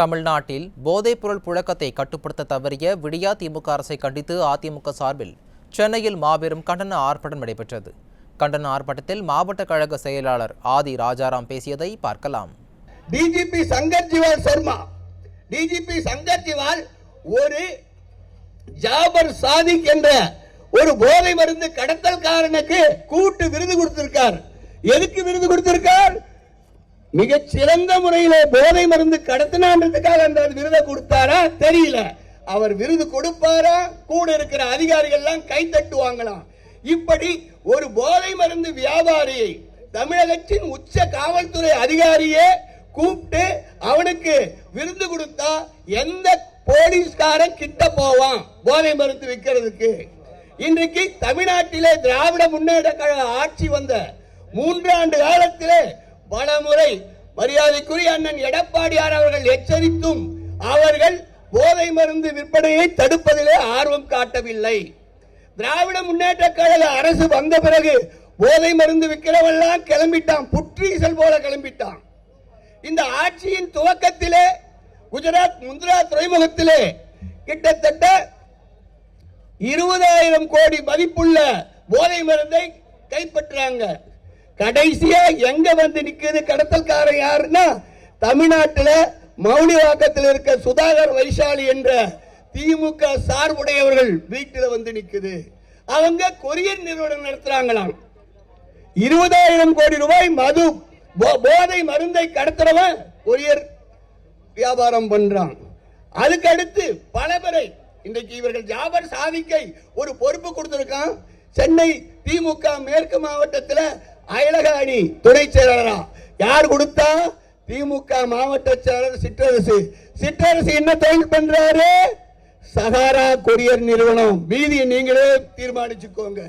தமிழ்நாட்டில் போதைப்பொருள் புழக்கத்தை கட்டுப்படுத்த தவறிய விடியா திமுக அரசை கண்டித்து அதிமுக சார்பில் சென்னையில் மாபெரும் கண்டன ஆர்ப்பாட்டம் நடைபெற்றது. கண்டன ஆர்ப்பாட்டத்தில் மாவட்ட கழக செயலாளர் ஆதி ராஜாராம் பேசியதை பார்க்கலாம். டிஜிபி சங்கர் ஜிவால் சர்மா டிஜிபி சங்கர் ஜிவால் ஒரு ஜாபர் சாதிக் என்ற ஒரு போதை மருந்து கடத்தல்காரனுக்கு கூட்டு விருது கொடுத்திருக்கார். எதுக்கு விருது கொடுத்திருக்கார்? மிகச் சிறந்த முறையில போதை மருந்து கடத்தினான்றதுக்காக அந்த விருதை கொடுத்தாரா? தெரியல. அவர் விருது கொடுப்பாரா? கூட இருக்கிற அதிகாரிகள் எல்லாம் கை தட்டுவாங்களாம். இப்படி ஒரு போதை மருந்து வியாபாரியை தமிழகத்தின் உச்ச காவல்துறை அதிகாரியே கூப்பிட்டு அவனுக்கு விருது கொடுத்தா எந்த போலீஸ்காரன் கிட்ட போவான் போதை மருந்து விற்கிறதுக்கு இன்றைக்கு தமிழ்நாட்டிலே திராவிட முன்னேற்ற கழக ஆட்சி வந்த மூன்றாண்டு காலத்திலே பல முறை மரியாதைக்குரிய அண்ணன் எடப்பாடியார் அவர்கள் எச்சரித்தும் அவர்கள் போதை மருந்து விற்பனையை தடுப்பதிலே ஆர்வம் காட்டவில்லை. திராவிட முன்னேற்ற கழக அரசு வந்த பிறகு போதை மருந்து விற்கிறவெல்லாம் கிளம்பிட்டான் புற்றீசல் போல கிளம்பிட்டான். இந்த ஆட்சியின் துவக்கத்திலே குஜராத் முந்திரா துறைமுகத்திலே கிட்டத்தட்ட இருபதாயிரம் கோடி மதிப்புள்ள போதை மருந்தை கைப்பற்றாங்க. கடைசியா எங்க வந்து நிக்குது கடத்தல்காரன் யாருன்னா தமிழ்நாட்டில் மௌலிவாக்கத்தில் இருக்க சுதாகர் வைஷாலி என்ற திமுக சார்புடையவர்கள் வீட்டில் வந்து நிக்குது. அவங்க கொரியன் நிறுவனம் நடத்துறாங்களாம். இருபதாயிரம் கோடி ரூபாய் மது போ- போதை மருந்தை கடத்துறவன் கொரியர் வியாபாரம் பண்றான். அதுக்கடுத்து பல பேரை இன்றைக்கு இவர்கள் ஜாபர் சாதிக்கை ஒரு பொறுப்பு கொடுத்திருக்கான். சென்னை திமுக மேற்கு மாவட்டத்தில் அயலக அணி துணை செயலாளரா? யார் கொடுத்தா? திமுக மாவட்ட செயலர் சிற்றரசு. சிற்றரசு என்ன தொழில் பண்றாரு? சகாரா கொரியர் நிறுவனம். மீதியை நீங்களே தீர்மானிச்சுக்கோங்க.